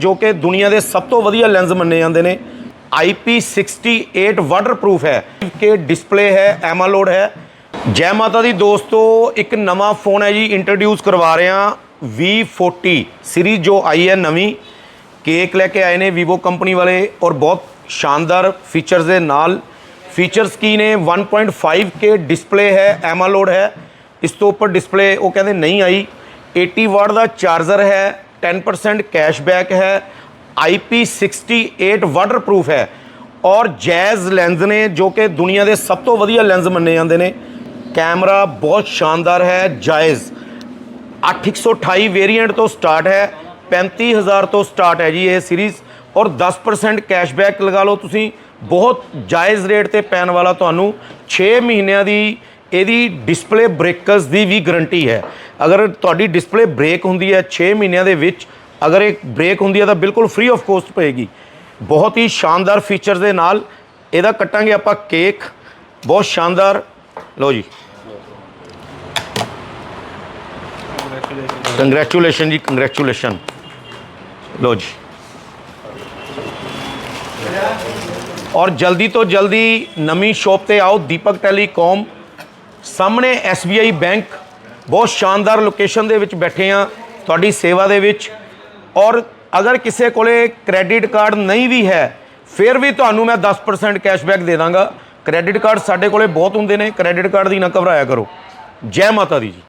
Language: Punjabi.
ਜੋ ਕਿ ਦੁਨੀਆ ਦੇ ਸਭ ਤੋਂ ਵਧੀਆ ਲੈਂਸ ਮੰਨੇ ਜਾਂਦੇ ਨੇ। IP68 ਵਾਟਰਪ੍ਰੂਫ ਹੈ। ਕਿ ਡਿਸਪਲੇ ਹੈ ਐਮਾਲੋਡ ਹੈ। ਜੈ ਮਾਤਾ ਦੀ ਦੋਸਤੋ, ਇੱਕ ਨਵਾਂ ਫੋਨ ਹੈ ਜੀ ਇੰਟਰੋਡਿਊਸ ਕਰਵਾ ਰਹੇ ਹਾਂ। V40 ਸੀਰੀਜ਼ ਜੋ ਆਈ ਹੈ ਨਵੀਂ, ਕੇਕ ਲੈ ਕੇ ਆਏ ਨੇ Vivo ਕੰਪਨੀ ਵਾਲੇ ਔਰ ਬਹੁਤ ਸ਼ਾਨਦਾਰ ਫੀਚਰਸ ਦੇ ਨਾਲ। ਫੀਚਰਸ ਕੀ ਨੇ? 1.5K ਡਿਸਪਲੇ ਹੈ ਐਮਾਲੋਡ ਹੈ। ਇਸ ਤੋਂ ਉੱਪਰ ਡਿਸਪਲੇ ਉਹ ਕਹਿੰਦੇ ਨਹੀਂ ਆਈ। 80 ਵਾਟ ਦਾ ਚਾਰਜਰ ਹੈ 10% ਕੈਸ਼ਬੈਕ ਹੈ IP68 ਵਾਟਰਪ੍ਰੂਫ ਹੈ। ਔਰ ਜੈਜ਼ ਲੈਂਸ ਨੇ, ਜੋ ਕਿ ਦੁਨੀਆ ਦੇ ਸਭ ਤੋਂ ਵਧੀਆ ਲੈਂਸ ਮੰਨੇ ਜਾਂਦੇ ਨੇ, ਕੈਮਰਾ ਬਹੁਤ ਸ਼ਾਨਦਾਰ ਹੈ, ਜਾਇਜ਼। 8128 ਵੇਰੀਐਂਟ ਤੋਂ ਸਟਾਰਟ ਹੈ 35000 ਤੋਂ ਸਟਾਰਟ ਹੈ ਜੀ ਇਹ ਸੀਰੀਜ਼ ਔਰ 10% ਕੈਸ਼ਬੈਕ ਲਗਾ ਲਓ ਤੁਸੀਂ, ਬਹੁਤ ਜਾਇਜ਼ ਰੇਟ ਤੇ ਪੈਣ ਵਾਲਾ ਤੁਹਾਨੂੰ 6 ਮਹੀਨਿਆਂ ਦੀ ਇਹਦੀ ਡਿਸਪਲੇ ਬ੍ਰੇਕਰਸ ਦੀ ਵੀ ਗਾਰੰਟੀ ਹੈ। ਅਗਰ ਤੁਹਾਡੀ ਡਿਸਪਲੇ ਬ੍ਰੇਕ ਹੁੰਦੀ ਹੈ 6 ਮਹੀਨਿਆਂ ਦੇ ਵਿੱਚ, ਅਗਰ ਇਹ ਬ੍ਰੇਕ ਹੁੰਦੀ ਹੈ ਤਾਂ ਬਿਲਕੁਲ ਫ੍ਰੀ ਆਫ ਕੋਸਟ ਪਏਗੀ। ਬਹੁਤ ਹੀ ਸ਼ਾਨਦਾਰ ਫੀਚਰਸ ਦੇ ਨਾਲ ਇਹਦਾ ਕੱਟਾਂਗੇ ਆਪਾਂ ਕੇਕ ਬਹੁਤ ਸ਼ਾਨਦਾਰ। ਲਓ ਜੀ। ਕੰਗ੍ਰੈਚੁਲੇਸ਼ਨ ਜੀ ਕੰਗ੍ਰੈਚੁਲੇਸ਼ਨ ਲਓ ਜੀ। ਔਰ ਜਲਦੀ ਤੋਂ ਜਲਦੀ ਨਵੀਂ ਸ਼ੋਪ ਤੇ ਆਓ, ਦੀਪਕ ਟੈਲੀਕਾਮ। ਸਾਹਮਣੇ SBI ਬੈਂਕ ਬਹੁਤ ਸ਼ਾਨਦਾਰ ਲੋਕੇਸ਼ਨ ਦੇ ਵਿੱਚ ਬੈਠੇ ਆ, ਤੁਹਾਡੀ ਸੇਵਾ ਦੇ ਵਿੱਚ। ਔਰ ਅਗਰ ਕਿਸੇ ਕੋਲੇ ਕ੍ਰੈਡਿਟ ਕਾਰਡ ਨਹੀਂ ਵੀ ਹੈ, ਫਿਰ ਵੀ ਤੁਹਾਨੂੰ ਮੈਂ 10% ਕੈਸ਼ਬੈਕ ਦੇ ਦਾਂਗਾ। ਕ੍ਰੈਡਿਟ ਕਾਰਡ ਸਾਡੇ ਕੋਲੇ ਬਹੁਤ ਹੁੰਦੇ ਨੇ, ਕ੍ਰੈਡਿਟ ਕਾਰਡ ਦੀ ਨਾ ਘਬਰਾਇਆ ਕਰੋ। ਜੈ ਮਾਤਾ ਦੀ ਜੀ।